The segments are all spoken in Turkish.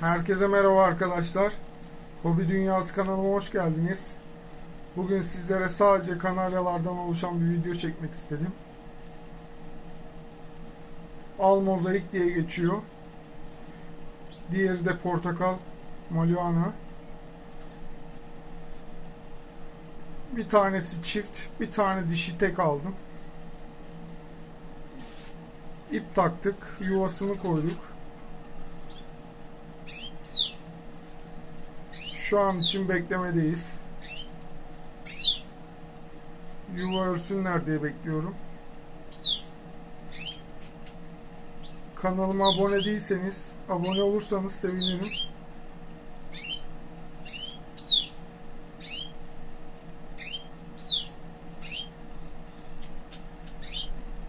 Herkese merhaba arkadaşlar. Hobi Dünyası kanalıma hoş geldiniz. Bugün sizlere sadece kanaryalardan oluşan bir video çekmek istedim. Al mozaik diye geçiyor. Diğeri de portakal Moliana. Bir tanesi çift, bir tane dişi tek aldım. İp taktık, yuvasını koyduk. Şu an için beklemedeyiz. Yuva örsünler diye bekliyorum. Kanalıma abone değilseniz, abone olursanız sevinirim.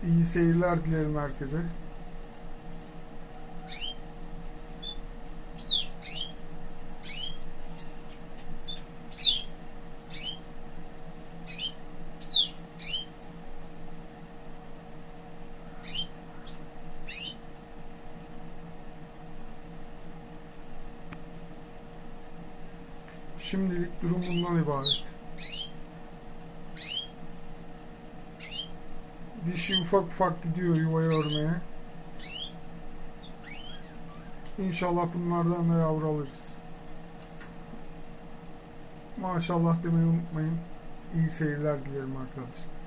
İyi seyirler dilerim herkese. Şimdilik durum bundan ibaret. Dişi ufak ufak gidiyor yuvayı örmeye. İnşallah bunlardan da yavru alırız. Maşallah demeyi unutmayın. İyi seyirler dilerim arkadaşlar.